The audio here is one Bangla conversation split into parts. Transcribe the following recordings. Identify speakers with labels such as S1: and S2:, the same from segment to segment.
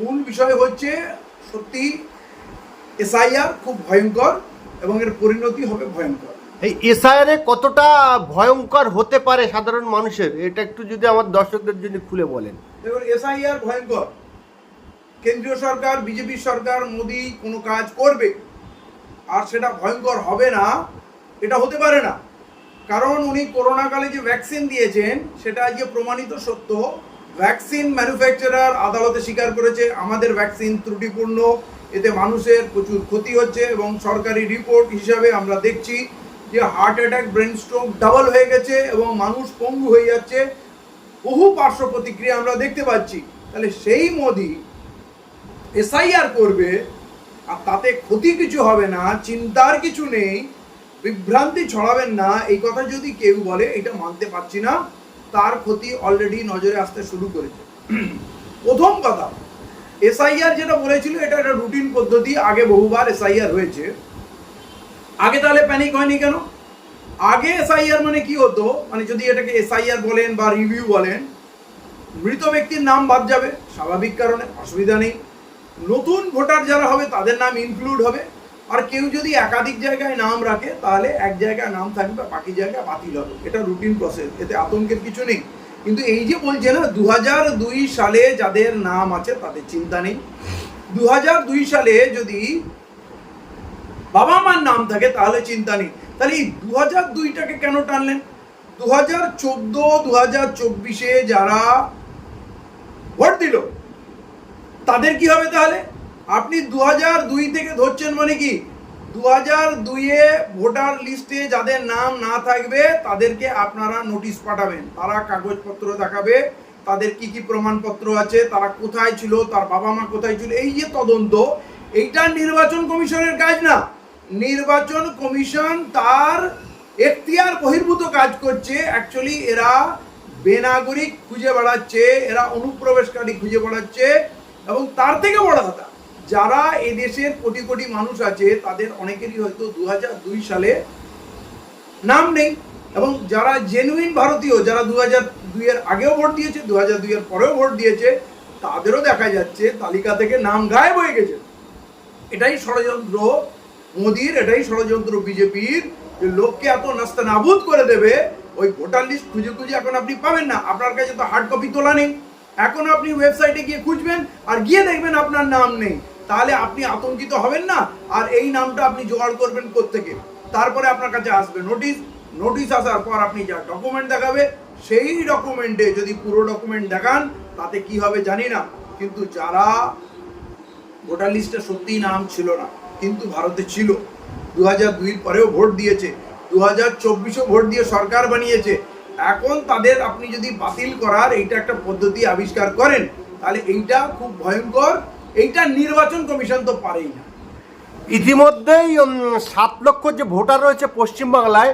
S1: মূল বিষয় হচ্ছে সত্যি এসআইআর খুব ভয়ঙ্কর এবং এর পরিণতি হবে ভয়ঙ্কর।
S2: এই এসআইআর কতটা ভয়ঙ্কর হতে পারে সাধারণ মানুষের? এটা একটু যদি আমার দর্শকদের জন্য খুলে বলেন।
S1: দেখুন এসআইআর ভয়ঙ্কর। কেন্দ্রীয় সরকার বিজেপি সরকার মোদি কোনো কাজ করবে আর সেটা ভয়ঙ্কর হবে না এটা হতে পারে না। কারণ উনি করোনাকালে যে ভ্যাকসিন দিয়েছেন সেটা আজকে প্রমাণিত সত্য। ভ্যাকসিন ম্যানুফ্যাকচারার আদালতে স্বীকার করেছে, আমাদের ভ্যাকসিন ত্রুটিপূর্ণ, এতে মানুষের প্রচুর ক্ষতি হচ্ছে এবং সরকারি রিপোর্ট হিসাবে আমরা দেখছি যে heart attack brain stroke double হয়ে গেছে এবং মানুষ পঙ্গু হয়ে যাচ্ছে। বহু পার্শ্ব প্রতিক্রিয়া আমরা দেখতে পাচ্ছি। তাহলে সেই মোদি এসআইআর করবে, আর তাতে ক্ষতি কিছু হবে না, চিন্তার কিছু নেই, বিভ্রান্তি ছড়াবেন না, এই কথা যদি কেউ বলে, এটা মানতে পারছি না। তার ক্ষতি অলরেডি নজরে আসতে শুরু করেছে। প্রথম কথা এসআইআর যেটা বলেছিল, এটা একটা রুটিন পদ্ধতি, আগে বহুবার এসআইআর হয়েছে। আগে তাহলে প্যানিক হয়নি কেন? আগে এসআইআর মানে কি হতো? মানে যদি এটাকে এসআইআর বলেন বা রিভিউ বলেন, মৃত ব্যক্তির নাম বাদ যাবে, স্বাভাবিক কারণে, অসুবিধা নেই। নতুন ভোটার যারা হবে, তাদের নাম ইনক্লুড হবে। আর কেউ যদি একাধিক জায়গায় নাম রাখে, তাহলে এক জায়গায় নাম থাকবে, বাকি জায়গায় বাতিল হবে। এটা রুটিন প্রসেস এতে আতঙ্কের কিছু নেই। কিন্তু এই যে বলছে না দু দুই সালে যাদের নাম আছে, তাদের চিন্তা নেই। দু দুই সালে যদি বাবা মার নাম থাকে, তাহলে চিন্তা নেই। তাহলে এই দু হাজার দুইটাকে কেন টানলেন? দু হাজার চোদ্দ দু হাজার চব্বিশে যারা ভোট দিল, তাদের কি হবে তাহলে? আপনি দু দুই থেকে ধরছেন মানে কি? দু হাজার দুইয়ে ভোটার লিস্টে যাদের নাম না থাকবে, তাদেরকে আপনারা নোটিশ পাঠাবেন। তারা কাগজপত্র দেখাবে, তাদের কি কি প্রমাণপত্র আছে, তারা কোথায় ছিল, তার বাবা মা কোথায় ছিল, এই যে তদন্ত, এইটা নির্বাচন কমিশনের কাজ না। নির্বাচন কমিশন তার এখতিয়ার বহির্ভূত কাজ করছে। অ্যাকচুয়ালি এরা বেনাগরিক খুঁজে বেড়াচ্ছে, এরা অনুপ্রবেশকারী খুঁজে বেড়াচ্ছে, এবং তার থেকে বড় কথা যারা এদেশের কোটি কোটি মানুষ আছে, তাদের অনেকেরই হয়তো দু দুই সালে নাম নেই। এবং যারা জেনুইন ভারতীয়, যারা দু হাজার দুইয়ের আগেও ভোট দিয়েছে দু হাজার দুইয়ের পরেও ভোট দিয়েছে, তাদেরও দেখা যাচ্ছে তালিকা থেকে নাম গায়েব হয়ে গেছে। এটাই ষড়যন্ত্র মোদির, এটাই ষড়যন্ত্র বিজেপির, যে লোককে এত নাস্তা নাবুদ করে দেবে, ওই ভোটার লিস্ট খুঁজে খুঁজে এখন আপনি পাবেন না। আপনার কাছে তো হার্ড কপি তোলা নেই। এখন আপনি ওয়েবসাইটে গিয়ে খুঁজবেন আর গিয়ে দেখবেন আপনার নাম নেই। তাহলে আপনি আতঙ্কিত হবেন না, আর এই নামটা আপনি জোগাড় করবেন থেকে তারপরে আপনার কাছে আসবে নোটিশ। নোটিশ আসার পর আপনি যা ডকুমেন্ট দেখাবে, সেই ডকুমেন্টে যদি পুরো ডকুমেন্ট দেখান, তাতে কি হবে জানি না। কিন্তু যারা ভোটার লিস্টে সত্যিই নাম ছিল না, কিন্তু ভারতে ছিল। দু হাজার দুইয়ের পরেও ভোট দিয়েছে। দু হাজার চব্বিশেও ভোট দিয়ে সরকার বানিয়েছে। এখন তাদের আপনি যদি বাতিল করার এইটা একটা পদ্ধতি আবিষ্কার করেন, তাহলে এইটা খুব ভয়ঙ্কর। এইটা নির্বাচন কমিশন তো পারেই না।
S2: ইতিমধ্যেই সাত লক্ষ যে ভোটার রয়েছে পশ্চিমবাংলায়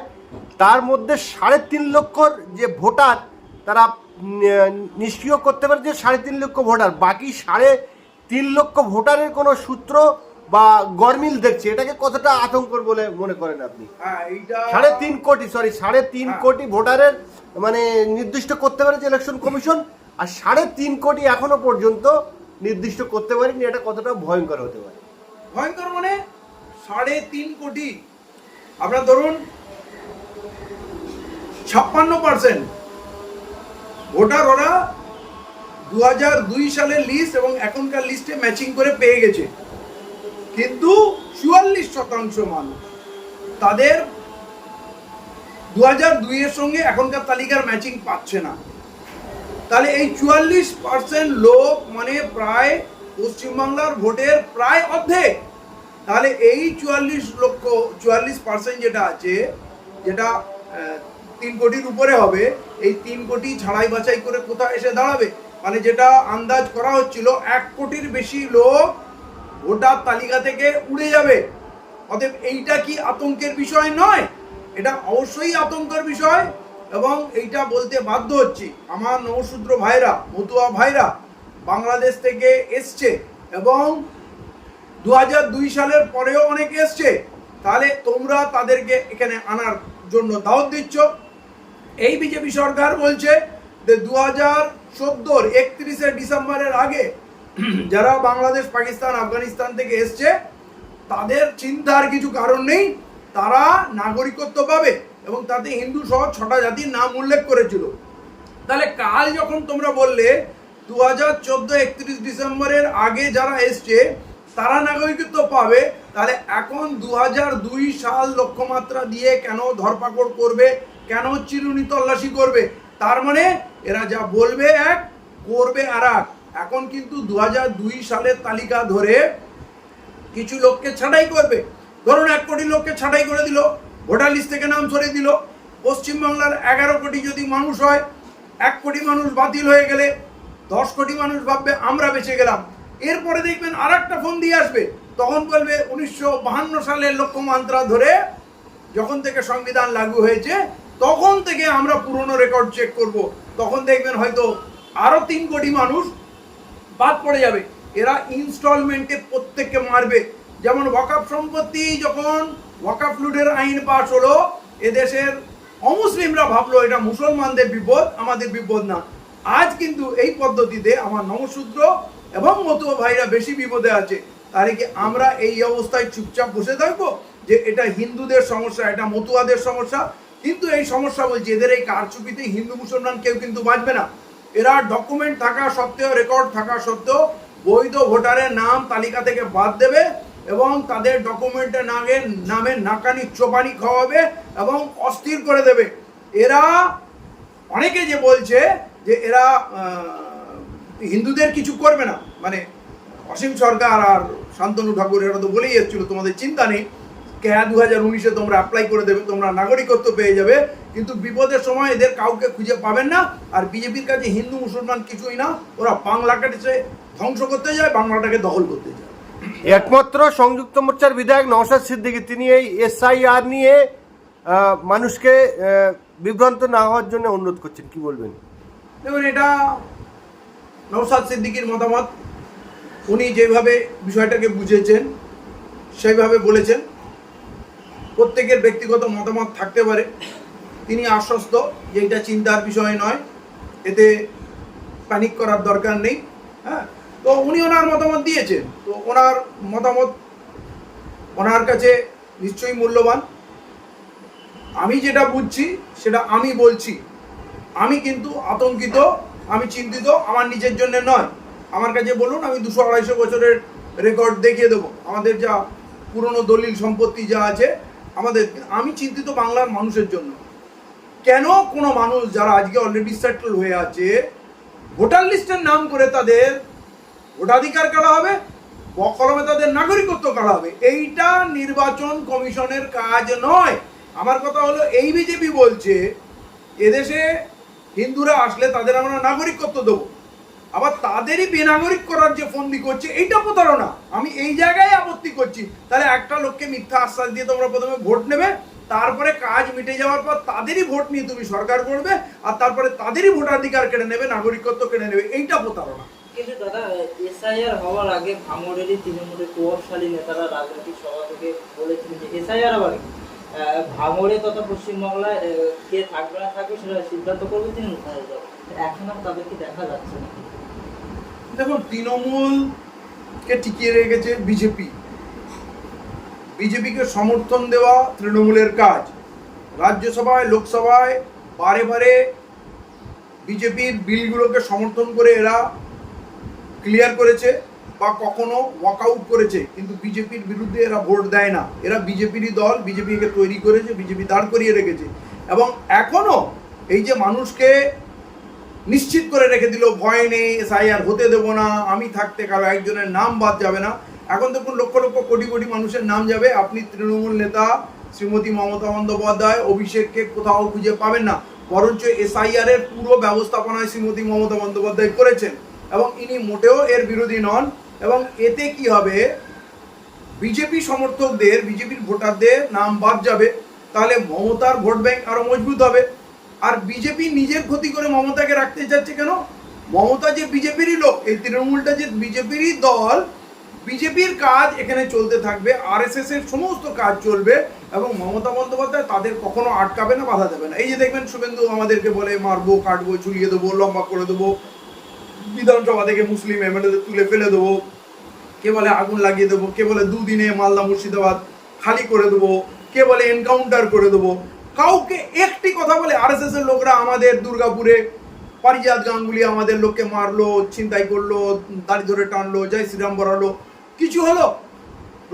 S2: তার মধ্যে সাড়ে তিন লক্ষর যে ভোটার তারা নিষ্ক্রিয় করতে পারে যে সাড়ে তিন লক্ষ ভোটার। বাকি সাড়ে তিন লক্ষ ভোটারের কোনো সূত্র বা গরমিল দেখছে এটাকে কতটা আতঙ্কর বলে মনে করেন আপনি?
S1: হ্যাঁ
S2: সাড়ে তিন কোটি সরি সাড়ে তিন
S1: হ্যাঁ।
S2: কোটি ভোটারের মানে নির্দিষ্ট করতে পারেছে ইলেকশন কমিশন আর সাড়ে তিন কোটি এখনও পর্যন্ত নির্দিষ্ট করতে পারেনি, এটা কতটা ভয়ঙ্কর হতে পারে?
S1: ভয়ঙ্কর মানে সাড়ে তিন কোটি। আপনার ধরুন, ছাপ্পান্ন পার্সেন্ট ভোটার ওরা দু হাজার দুই সালের লিস্ট এবং এখনকার লিস্টে ম্যাচিং করে পেয়ে গেছে। কিন্তু চুয়াল্লিশ শতাংশ মানুষ তাদের দু হাজার দুইয়ের সঙ্গে এখনকার তালিকার ম্যাচিং পাচ্ছে না। তাহলে এই চুয়াল্লিশ পার্সেন্ট লোক মানে প্রায় পশ্চিমবাংলার ভোটের প্রায় অর্ধেক। তাহলে এই চুয়াল্লিশ লক্ষ, চুয়াল্লিশ পার্সেন্ট যেটা আছে, যেটা তিন কোটির উপরে হবে, এই তিন কোটি ছাড়াই বাছাই করে কোথায় এসে দাঁড়াবে? মানে যেটা আন্দাজ করা হচ্ছিল, এক কোটির বেশি লোক ভোটার তালিকা থেকে উড়ে যাবে। অতএব এইটা কি আতঙ্কের বিষয় নয়? এটা অবশ্যই আতঙ্কের বিষয়। এবং এইটা বলতে বাধ্য হচ্ছি। আমার নবশূদ্র ভাইরা, মতুয়া ভাইরা বাংলাদেশ থেকে এসছে এবং দু সালের পরেও অনেকে এসছে। তাহলে তোমরা তাদেরকে এখানে আনার জন্য দাওয়াত দিচ্ছ। এই বিজেপি সরকার বলছে যে দু হাজার চোদ্দোর একত্রিশে ডিসেম্বরের আগে যারা বাংলাদেশ, পাকিস্তান, আফগানিস্তান থেকে এসছে, তাদের চিন্তার কিছু কারণ নেই। তারা নাগরিকত্ব পাবে। এবং তাতে হিন্দু সহ ছটা জাতির নাম উল্লেখ করেছিল। তাহলে কাল যখন তোমরা বললে দু হাজার চোদ্দ একত্রিশ ডিসেম্বরের আগে যারা এসছে, তারা নাগরিকত্ব পাবে, তাহলে এখন দু হাজার দুই সাল লক্ষ্যমাত্রা দিয়ে কেন ধরপাকড় করবে, কেন চিরুনি তল্লাশি করবে? তার মানে এরা যা বলবে এক, করবে আর এখন কিন্তু দু হাজার দুই সালের তালিকা ধরে কিছু লোককে ছাঁটাই করবে। ধরুন এক কোটি লোককে ছাঁটাই করে দিল। ভোটার লিস্ট থেকে নাম সরিয়ে দিল। পশ্চিমবাংলার এগারো কোটি যদি মানুষ হয়, এক কোটি মানুষ বাতিল হয়ে গেলে দশ কোটি মানুষ ভাববে, আমরা বেঁচে গেলাম। এরপরে দেখবেন আর একটা ফোন দিয়ে আসবে। তখন বলবে উনিশশো বাহান্ন সালের লক্ষ্যমাত্রা ধরে যখন থেকে সংবিধান লাগু হয়েছে, তখন থেকে আমরা পুরনো রেকর্ড চেক করব। তখন দেখবেন হয়তো আরও তিন কোটি মানুষ বাদ পড়ে যাবে। এরা ইনস্টলমেন্টে প্রত্যেককে মারবে। যেমন ওয়াকাফ সম্পত্তি যখন ওয়াকাফ লুটের আইন পাশ হলো, এদেশের অমুসলিমরা ভাবলো এটা মুসলমানদের বিপদ, আমাদের বিপদ না। আজ কিন্তু এই পদ্ধতিতে আমার নমশূদ্র এবং মতুয়া ভাইরা বেশি বিপদে আছে। তাহলে কি আমরা এই অবস্থায় চুপচাপ বসে থাকব? যে এটা হিন্দুদের সমস্যা, এটা মতুয়াদের সমস্যা? কিন্তু এই সমস্যা বলছি, এদের এই কারচুপিতে হিন্দু মুসলমান কেউ কিন্তু বাঁচবে না। এরা ডকুমেন্ট থাকা সত্ত্বেও রেকর্ড থাকা সত্ত্বেও বৈধ ভোটারের নাম তালিকা থেকে বাদ দেবে। এবং তাদের ডকুমেন্টের নামে নামে নাকানি চোপানি খাওয়াবে এবং অস্থির করে দেবে। এরা অনেকে যে বলছে যে এরা হিন্দুদের কিছু করবে না। মানে অসীম সরকার আর শান্তনু ঠাকুর, এরা তো বলেই এসেছিল, তোমাদের চিন্তা নেই। কেয়া দু হাজার উনিশে তোমরা অ্যাপ্লাই করে দেবে, তোমরা নাগরিকত্ব পেয়ে যাবে। কিন্তু বিপদের সময় এদের কাউকে খুঁজে পাবেন না। আর বিজেপির কাছে হিন্দু, মুসলমান কিছুই না। ওরা বাংলাটাকে ধ্বংস করতে যায়, বাংলাটাকে দখল করতে যায়।
S2: একমাত্র সংযুক্ত মোর্চার বিধায়ক নওশাদ সিদ্দিকী, তিনি এই এসআইআর নিয়ে মানুষকে বিভ্রান্ত না হওয়ার জন্য অনুরোধ করছেন। কি বলবেন?
S1: দেখুন, এটা নৌসাদ সিদ্দিকির মতামত। উনি যেভাবে বিষয়টাকে বুঝেছেন, সেইভাবে বলেছেন। প্রত্যেকের ব্যক্তিগত মতামত থাকতে পারে। তিনি আশ্বস্ত যে এটা চিন্তার বিষয় নয়। এতে প্যানিক করার দরকার নেই। হ্যাঁ? তো উনি ওনার মতামত দিয়েছেন। তো ওনার মতামত ওনার কাছে নিশ্চয়ই মূল্যবান। আমি যেটা বুঝছি, সেটা আমি বলছি। আমি কিন্তু আতঙ্কিত, আমি চিন্তিত, আমার নিজের জন্য নয়। আমার কাছে বলুন, আমি দুশো আড়াইশো বছরের রেকর্ড দেখিয়ে দেবো। আমাদের যা পুরনো দলিল সম্পত্তি যা আছে, আমাদের আমি চিন্তিত বাংলার মানুষের জন্য। কেন কোনো মানুষ যারা আজকে অলরেডি সেটেল হয়ে আছে, ভোটার লিস্টের নাম করে তাদের ভোটাধিকার কাটা হবে কলমে তাদের নাগরিকত্ব কাটা হবে। এইটা নির্বাচন কমিশনের কাজ নয়। আমার কথা হলো, এই বিজেপি বলছে, এদেশে হিন্দুরা আসলে তাদের আমরা নাগরিকত্ব দেবো। আবার তাদেরই বেনাগরিক করার যে ফন্দি করছে, এইটা প্রতারণা। আমি এই জায়গায় আপত্তি করছি। তাহলে একটা লোককে মিথ্যা আশ্বাস দিয়ে তোমরা প্রথমে ভোট নেবে, তারপরে কাজ মিটে যাওয়ার পর তাদেরই ভোট নিয়ে তুমি সরকার করবে আর তারপরে তাদেরই ভোটাধিকার কেড়ে নেবে, নাগরিকত্ব কেড়ে নেবে। এইটা প্রতারণা।
S3: কিন্তু দাদা এসআইআর হওয়ার আগে ভাঙড়েরই তৃণমূলের প্রভাবশালী নেতারা রাজনৈতিক সভা থেকে বলেছিলেন যে এসআইআর আবার ভাঙড়ে তথা পশ্চিমবাংলায় কে থাকবে না থাকবে সেটা সিদ্ধান্ত করবে তিনি এখন তাদেরকে দেখা যাচ্ছে না।
S1: দেখুন তৃণমূলকে টিকিয়ে রেখেছে বিজেপি। বিজেপিকে সমর্থন দেওয়া তৃণমূলের কাজ। রাজ্যসভায়, লোকসভায়, বারে বারে বিজেপির বিলগুলোকে সমর্থন করে এরা ক্লিয়ার করেছে বা কখনো ওয়াকআউট করেছে, কিন্তু বিজেপির বিরুদ্ধে এরা ভোট দেয় না। এরা বিজেপিরই দল, বিজেপিকে তৈরি করেছে, বিজেপি দাঁড় করিয়ে রেখেছে। এবং এখনও এই যে মানুষকে নিশ্চিত করে রেখে দিল, ভয় নেই এসআইআর হতে দেবো না, আমি থাকতে কারও একজনের নাম বাদ যাবে না। এখন দেখুন, লক্ষ লক্ষ কোটি কোটি মানুষের নাম যাবে। আপনি তৃণমূল নেতা শ্রীমতী মমতা বন্দ্যোপাধ্যায়, অভিষেককে কোথাও খুঁজে পাবেন না। বরঞ্চ এসআইআর এর পুরো ব্যবস্থাপনায় শ্রীমতী মমতা বন্দ্যোপাধ্যায় করেছেন। এবং ইনি মোটেও এর বিরোধী নন। এবং এতে কি হবে? বিজেপি সমর্থকদের, বিজেপির ভোটারদের নাম বাদ যাবে। তাহলে মমতার ভোট ব্যাংক আরও মজবুত হবে। আর বিজেপি নিজের ক্ষতি করে মমতাকে রাখতে চাচ্ছে কেন? মমতা যে বিজেপিরই লোক, এই তৃণমূলটা যে বিজেপিরই দল, বিজেপির কাজ এখানে চলতে থাকবে। আরএসএস এর সমস্ত কাজ চলবে এবং মমতা বন্দ্যোপাধ্যায় তাদের কখনো আটকাবে না, বাধা দেবে না। এই যে দেখবেন শুভেন্দু আমাদেরকে বলে, মারবো, কাটবো ঝুলিয়ে দেবো, লম্বা করে দেবো। বিধানসভা থেকে মুসলিম এমএলএদের তুলে ফেলে দেবো। কে বলে আগুন লাগিয়ে দেবো কে বলে দুদিনে মালদা মুর্শিদাবাদ খালি করে দেবো কে বলে এনকাউন্টার করে দেবো। কাউকে একটি কথা বলে আরএসএস এর লোকরা আমাদের দুর্গাপুরে পারিজাত গাঙ্গুলি আমাদের লোককে মারলো ছিনতাই করল দাড়ি ধরে টানলো জয় শ্রীরাম বরালো। কিছু হলো?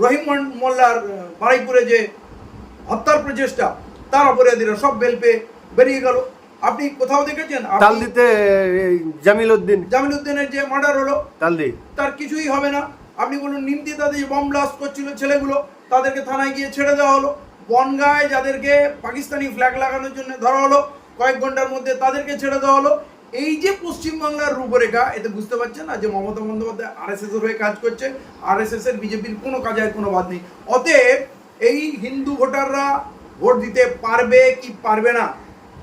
S1: রহিম মোল্লার আহ, বারুইপুরে যে হত্যার প্রচেষ্টা তার অপরাধীরা সব বেল পেয়ে বেরিয়ে গেল। আপনি কোথাও দেখেছেন?
S2: তালদিতে জামিল উদ্দিন।
S1: জামিল উদ্দিনের যে মার্ডার হলো
S2: তালদি
S1: তার কিছুই হবে না। আপনি বলুন নিমতিতাতে যে বম ব্লাস্ট করছিল ছেলেগুলো তাদেরকে থানায় গিয়ে ছেড়ে দেওয়া হলো। বনগায় যাদেরকে পাকিস্তানি ফ্ল্যাগ লাগানোর জন্য ধরা হলো কয়েক ঘণ্টার মধ্যে তাদেরকে ছেড়ে দেওয়া হলো। এই যে পশ্চিমবাংলার রূপরেখা এতে বুঝতে পারছেন না যে মমতা বন্দ্যোপাধ্যায় আরএসএস এর হয়ে কাজ করছে। আরএসএস এর বিজেপির কোনো কাজে কোনো বাদ নেই। অতএব এই হিন্দু ভোটাররা ভোট দিতে পারবে কি পারবে না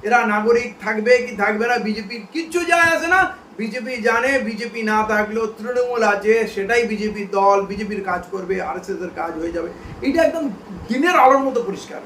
S1: এরা নাগরিক থাকবে কি থাকবে না বিজেপির কিচ্ছু যায় আসে না বিজেপি জানে, বিজেপি না থাকলেও তৃণমূল আছে, সেটাই বিজেপির দল, বিজেপির কাজ করবে আর এর কাজ হয়ে যাবে এটা একদম দিনের আলোর মতো পরিষ্কার।